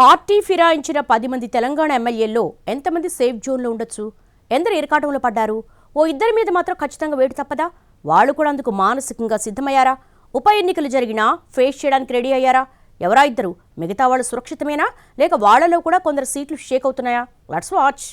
Party ఫిరాయించిన పది మంది తెలంగాణ ఎమ్మెల్యేల్లో ఎంతమంది సేఫ్ జోన్లో ఉండొచ్చు? ఎందరు ఇరకాటంలో పడ్డారు? ఓ ఇద్దరి మీద మాత్రం ఖచ్చితంగా వేటు తప్పదా? వాళ్ళు కూడా అందుకు మానసికంగా సిద్ధమయ్యారా? ఉప ఎన్నికలు జరిగినా ఫేస్ చేయడానికి రెడీ అయ్యారా? ఎవరా ఇద్దరు? మిగతా వాళ్ళు సురక్షితమేనా? లేక వాళ్ళలో కూడా కొందరు సీట్లు షేక్ అవుతున్నాయా? Let's watch.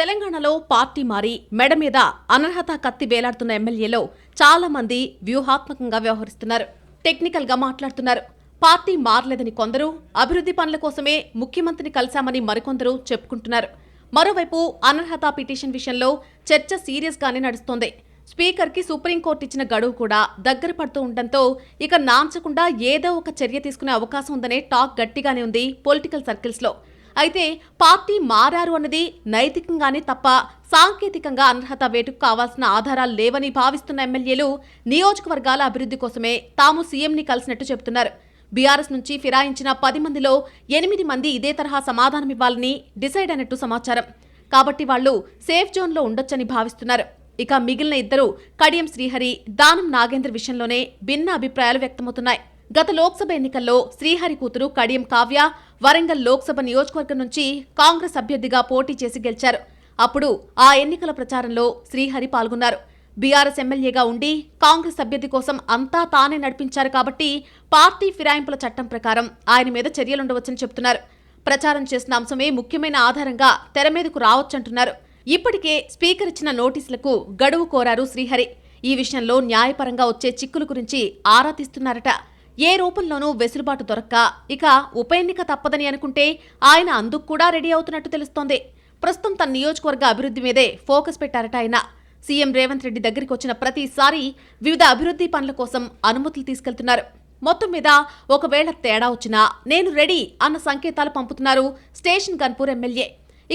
తెలంగాణలో పార్టీ మారి మెడ మీద అనర్హత కత్తి వేలాడుతున్న ఎమ్మెల్యేలో చాలా మంది వ్యూహాత్మకంగా వ్యవహరిస్తున్నారు. టెక్నికల్గా మాట్లాడుతున్నారు. పార్టీ మారలేదని కొందరు అభివృద్ధి పనుల కోసమే ముఖ్యమంత్రిని కలిశామని మరికొందరు చెప్పుకుంటున్నారు. మరోవైపు అనర్హత పిటిషన్ విషయంలో చర్చ సీరియస్గానే నడుస్తోంది. స్పీకర్కి సుప్రీంకోర్టు ఇచ్చిన గడువు కూడా దగ్గర పడుతూ ఉండటంతో ఇక నాంచకుండా ఏదో ఒక చర్య తీసుకునే అవకాశం ఉందనే టాక్ గట్టిగానే ఉంది పొలిటికల్ సర్కిల్స్లో. అయితే పార్టీ మారారు అన్నది నైతికంగానే తప్ప సాంకేతికంగా అనర్హత వేటుకు కావాల్సిన ఆధారాలు లేవని భావిస్తున్న ఎమ్మెల్యేలు నియోజకవర్గాల అభివృద్ధి కోసమే తాము సీఎంని కలిసినట్టు చెబుతున్నారు. బీఆర్ఎస్ నుంచి ఫిరాయించిన పది మందిలో ఎనిమిది మంది ఇదే తరహా సమాధానమివ్వాలని డిసైడ్ అయినట్టు సమాచారం. కాబట్టి వాళ్ళు సేఫ్ జోన్లో ఉండొచ్చని భావిస్తున్నారు. ఇక మిగిలిన ఇద్దరు కడియం శ్రీహరి దానం నాగేంద్ర విషయంలోనే భిన్న అభిప్రాయాలు వ్యక్తమవుతున్నాయి. గత లోక్సభ ఎన్నికల్లో శ్రీహరి కూతురు కడియం కావ్య వరంగల్ లోక్సభ నియోజకవర్గం నుంచి కాంగ్రెస్ అభ్యర్థిగా పోటీ చేసి గెలిచారు. అప్పుడు ఆ ఎన్నికల ప్రచారంలో శ్రీహరి పాల్గొన్నారు. బీఆర్ఎస్ ఎమ్మెల్యేగా ఉండి కాంగ్రెస్ అభ్యర్థి కోసం అంతా తానే నడిపించారు కాబట్టి పార్టీ ఫిరాయింపుల చట్టం ప్రకారం ఆయన మీద చర్యలుండవచ్చని చెబుతున్నారు. ప్రచారం చేసిన అంశమే ముఖ్యమైన ఆధారంగా తెర మీదకు రావచ్చంటున్నారు. ఇప్పటికే స్పీకర్ ఇచ్చిన నోటీసులకు గడువు కోరారు శ్రీహరి. ఈ విషయంలో న్యాయపరంగా వచ్చే చిక్కుల గురించి ఆరా తీస్తున్నారట. ఏ రూపంలోనూ వెసులుబాటు దొరక్క ఇక ఉప ఎన్నిక తప్పదని అనుకుంటే ఆయన అందుకు కూడా రెడీ అవుతున్నట్టు తెలుస్తోంది. ప్రస్తుతం తన నియోజకవర్గ అభివృద్ధి మీదే ఫోకస్ పెట్టారట ఆయన. సీఎం రేవంత్ రెడ్డి దగ్గరికి వచ్చిన ప్రతిసారి వివిధ అభివృద్ధి పనుల కోసం అనుమతులు తీసుకెళ్తున్నారు. మొత్తం మీద ఒకవేళ తేడా వచ్చినా నేను రెడీ అన్న సంకేతాలు పంపుతున్నారు స్టేషన్ గన్పూర్ ఎమ్మెల్యే.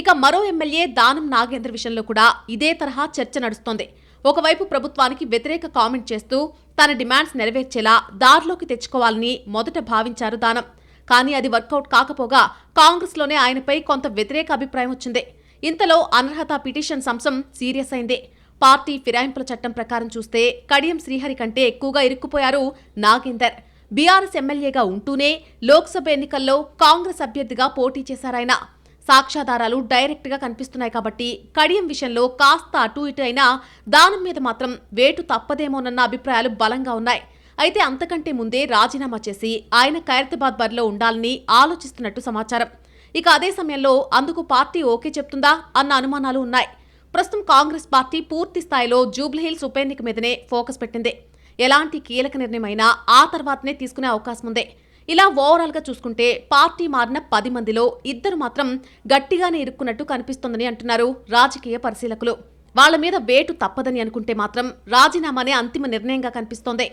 ఇక మరో ఎమ్మెల్యే దానం నాగేంద్ర విషయంలో కూడా ఇదే తరహా చర్చ నడుస్తోంది. ఒకవైపు ప్రభుత్వానికి వ్యతిరేక కామెంట్ చేస్తూ తన డిమాండ్స్ నెరవేర్చేలా దారిలోకి తెచ్చుకోవాలని మొదట భావించారు దానం. కానీ అది వర్కౌట్ కాకపోగా కాంగ్రెస్లోనే ఆయనపై కొంత వ్యతిరేక అభిప్రాయం వచ్చింది. ఇంతలో అనర్హత పిటిషన్ అంశం సీరియస్ అయింది. పార్టీ ఫిరాయింపుల చట్టం ప్రకారం చూస్తే కడియం శ్రీహరి కంటే ఎక్కువగా ఇరుక్కుపోయారు నాగేందర్. బీఆర్ఎస్ ఎమ్మెల్యేగా ఉంటూనే లోక్సభ ఎన్నికల్లో కాంగ్రెస్ అభ్యర్థిగా పోటీ చేశారాయన. సాక్ష్యాధారాలు డైరెక్ట్గా కనిపిస్తున్నాయి కాబట్టి కడియం విషయంలో కాస్త అటు ఇటు అయినా దానం మీద మాత్రం వేటు తప్పదేమోనన్న అభిప్రాయాలు బలంగా ఉన్నాయి. అయితే అంతకంటే ముందే రాజీనామా చేసి ఆయన ఖైరతాబాద్ బరిలో ఉండాలని ఆలోచిస్తున్నట్టు సమాచారం. ఇక అదే సమయంలో అందుకు పార్టీ ఓకే చెప్తుందా అన్న అనుమానాలు ఉన్నాయి. ప్రస్తుతం కాంగ్రెస్ పార్టీ పూర్తి స్థాయిలో జూబ్లీహిల్స్ ఉప ఎన్నిక మీదనే ఫోకస్ పెట్టింది. ఎలాంటి కీలక నిర్ణయమైనా ఆ తర్వాతనే తీసుకునే అవకాశం ఉంది. ఇలా ఓవరాల్గా చూసుకుంటే పార్టీ మారిన పది మందిలో ఇద్దరు మాత్రం గట్టిగానే ఇరుక్కున్నట్టు కనిపిస్తోందని అంటున్నారు రాజకీయ పరిశీలకులు. వాళ్ళ మీద వేటు తప్పదని అనుకుంటే మాత్రం రాజీనామానే అంతిమ నిర్ణయంగా కనిపిస్తోంది.